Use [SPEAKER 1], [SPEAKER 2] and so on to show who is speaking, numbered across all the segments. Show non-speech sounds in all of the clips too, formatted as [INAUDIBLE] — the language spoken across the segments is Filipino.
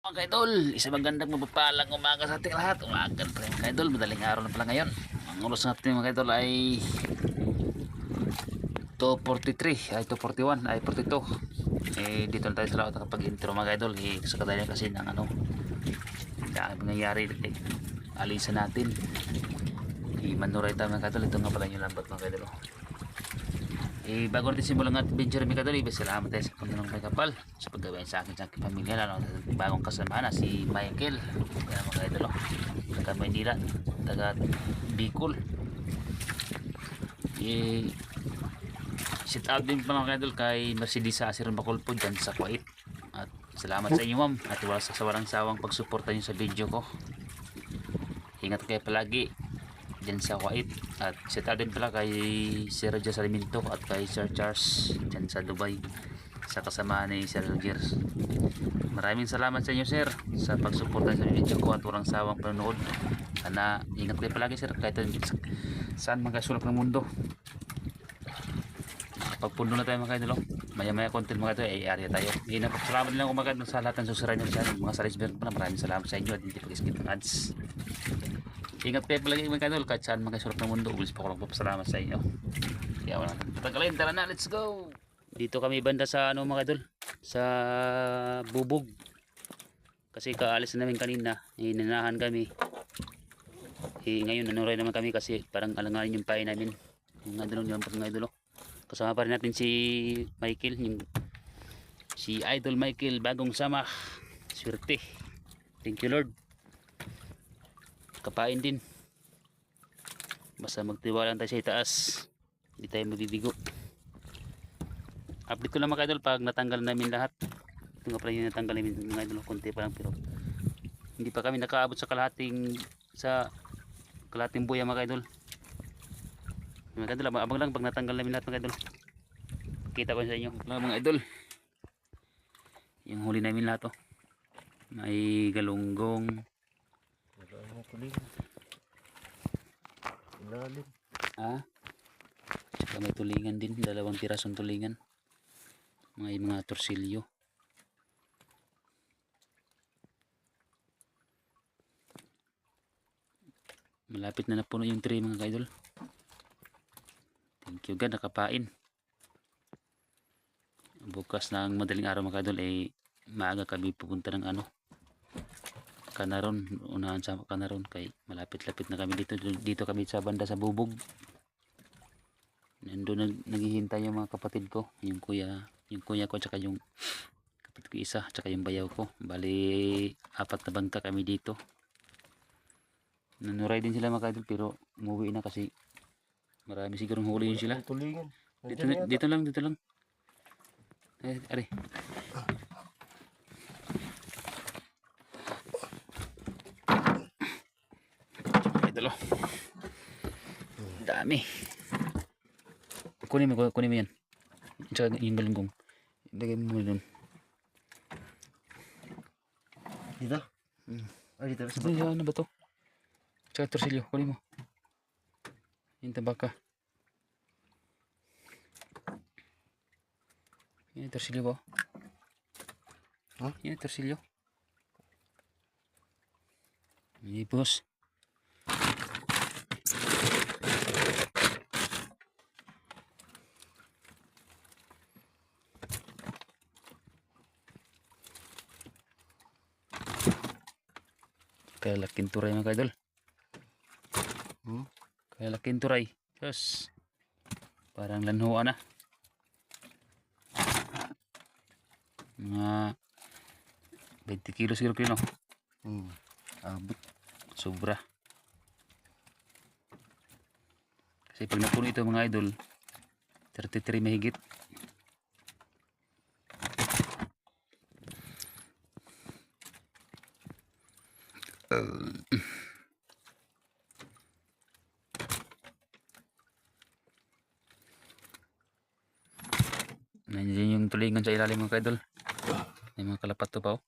[SPEAKER 1] Mga kaidol, isang magandang mapapalang umaga sa ating lahat. Umaga pa rin kaidol, madaling araw na pala ngayon. Ang oras natin mga kaidol ay 2.43, ay 2.41, ay 42. Eh, dito na tayo sa lahat nakapag-intro mga kaidol. Eh, sa kadalyan kasi ng ano, dahil nangyayari, eh, alisan natin. Eh, manuray tayo mga kaidol. Ito nga pala yung lambat mga kaidol. Eh, bago natin simulan ang adventure mga kadol, ibig salamat tayo sa Panginoong may kapal sa paggawain sa akin sa aking pamilya, lalo na bagong kasama na si Michael. Kaya mga kadol, oh, taga Maynila, taga Bicol. Eh, sit out din pa mga kadol kay Mercedes Asir Bacolpo dyan sa Kuwait. At salamat sa inyo ma'am at wala sa walang sawang pagsuporta niyo sa video ko. Ingat kayo palagi dyan sa Kuwait. At si din pala kay Sir Roger Sarmiento at kay Sir Charles dyan sa Dubai sa kasama ni Sir Roger maraming salamat sa inyo sir sa pagsuporta sa video ko at walang sawang panonood. Sana ingat kayo palagi sir kahit saan mga sulok ng mundo. Pagpundo na tayo mga kaidolo maya maya content mga ito ay area tayo. Yun na salamat lang umaga sa lahat ng susuran nyo channel mga salisberg maraming salamat sa inyo at hindi pag-skip ng ads Ingat kayo palagi mga kanol kahit saan mga sulok ng mundo. Ulis pa ko lang papasalamat sa inyo. Kaya wala nang tatagalin. Tara na, let's go! Dito kami banda sa ano mga kadol? Sa bubog. Kasi kaalis na namin kanina. Hinanahan kami. Eh, ngayon nanuray naman kami kasi parang alanganin yung pain namin. Yung nga doon yung mga idol. oh. Kasama pa rin natin si Michael. Yung, si Idol Michael bagong sama. Swerte. Thank you Lord kapain din. Basta magtiwala tayo sa itaas. Hindi tayo mabibigo update ko lang mga idol pag natanggal namin lahat. Ito nga pala yung natanggal namin mga idol konti pa lang pero hindi pa kami nakaabot sa kalahating sa kalahating buya mga idol. Mga idol abang lang pag natanggal namin lahat mga idol. Kita ko sa inyo. Mga idol. Yung huli namin lahat oh. May galunggong
[SPEAKER 2] Akong kuling. Ilalim.
[SPEAKER 1] Ah. Tsaka may tulingan din, dalawang pirasong tulingan. Mga mga torsilyo. Malapit na napuno yung tray mga kaidol. Thank you God, nakapain. Bukas ng madaling araw mga kaidol ay maaga kami pupunta ng ano Kanaron, unahan sa Kanaron kay malapit-lapit na kami dito dito kami sa banda sa Bubog. Nandun nag, naghihintay yung mga kapatid ko, yung kuya, yung kuya ko tsaka yung kapatid ko isa, tsaka yung bayaw ko. Bali apat na bangka kami dito. Nanuray din sila mga kadol pero umuwi na kasi marami sigurong huli yun sila. Dito, dito lang, dito lang. Eh, are. Oh. Dami. Kunin mo, kunin mo yan. Tsaka yung galunggong. Ilagay mo muna dun.
[SPEAKER 2] Dito?
[SPEAKER 1] Hmm.
[SPEAKER 2] Ah, dito. Sa
[SPEAKER 1] Sabi, ano ba to? Tsaka torsilyo, kunin mo. Yung tabaka. Yan yung torsilyo ba?
[SPEAKER 2] Huh?
[SPEAKER 1] Yan yung torsilyo. Ipos. Kaya laking turay mga kaidol.
[SPEAKER 2] Hmm?
[SPEAKER 1] Kaya laking turay. Diyos. Parang lanhuan na. Mga 20 kilo siguro kilo.
[SPEAKER 2] Hmm.
[SPEAKER 1] Abot. Sobra. Kasi pag napuno ito mga idol, 33 mahigit. Nandiyan yung tulingan sa ilalim mga idol. May mga kalapat to pa oh.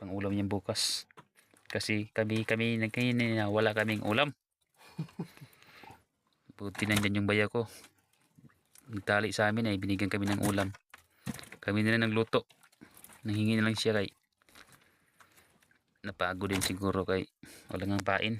[SPEAKER 1] Pang ulam niyan bukas. Kasi kami kami nagkainin na wala kaming ulam. [LAUGHS] Buti nandyan yung baya ko. Nagtali sa amin ay binigyan kami ng ulam. Kami na nagluto. Nanghingi na lang siya kay napagod din siguro kay wala nga pain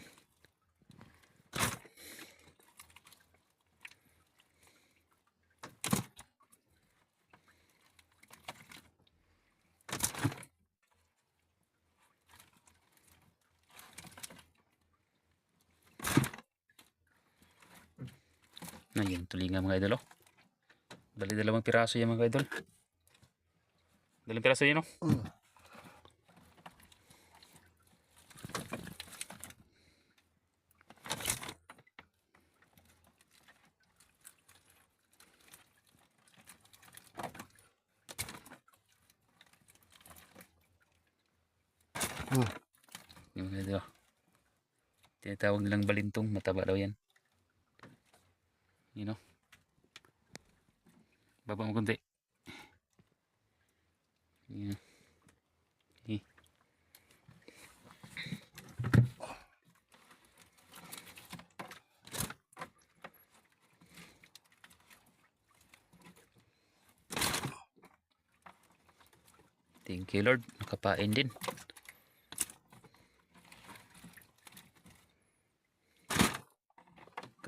[SPEAKER 1] na yun tulingan mga idol oh. Dali dalawang piraso yan mga idol. Dalawang piraso yun oh.
[SPEAKER 2] Mm. Mm.
[SPEAKER 1] Yung oh. Tinatawag nilang balintong. Mataba daw yan. Yun oh. Baba mo kunti. Yan. Eh. Thank you Lord. Nakapain din.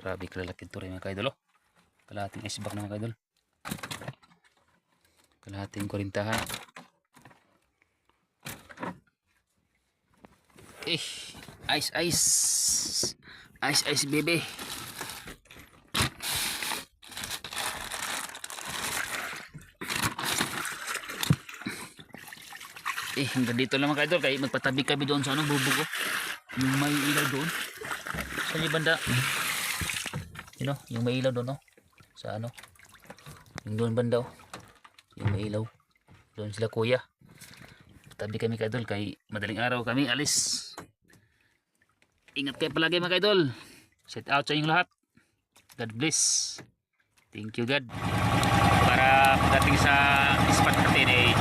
[SPEAKER 1] Grabe kalalaki ito rin mga kaidol. Oh. Kalahating isbak na mga kaidol. Kalahating kurintahan. Eh, ice ice. Ice ice baby. Eh, hanggang dito lang mga kaidol. Kaya magpatabi kami doon sa ano, bubog. oh. Yung may ilaw doon. Sa banda. Yun o, yung may ilaw doon o. Sa ano. Yung doon banda o. Yung may ilaw. Doon sila kuya. Tabi kami kaidol kay madaling araw kami alis. Ingat kayo palagi mga kaidol. Shout out sa inyong lahat. God bless. Thank you God. Para pagdating sa spot natin eh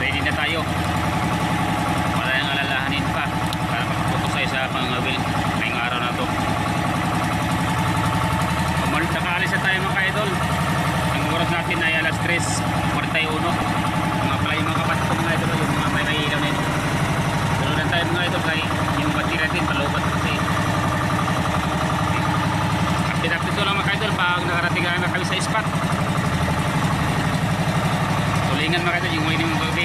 [SPEAKER 1] ready na tayo. Wala nang alalahanin pa para magputos tayo sa pangawil ngayong araw na to. Umalis nakaalis na tayo mga idol. Ang oras natin ay alas 3, 41. Mga pala yung mga kapatid ko mga idol, yung mga may may ilaw na ito. Tulungan tayo mga idol kay yung battery natin palubat kasi. Update update ko lang mga idol pag nakarating na kami sa spot. Tulingan mga idol yung huli ng gabi.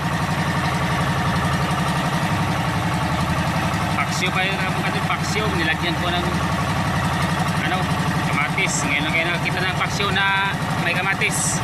[SPEAKER 1] Paksyo pa yun mga idol, paksyo. Nilagyan ko ng ano, kamatis. Ngayon lang kayo nakakita ng paksyo na may kamatis.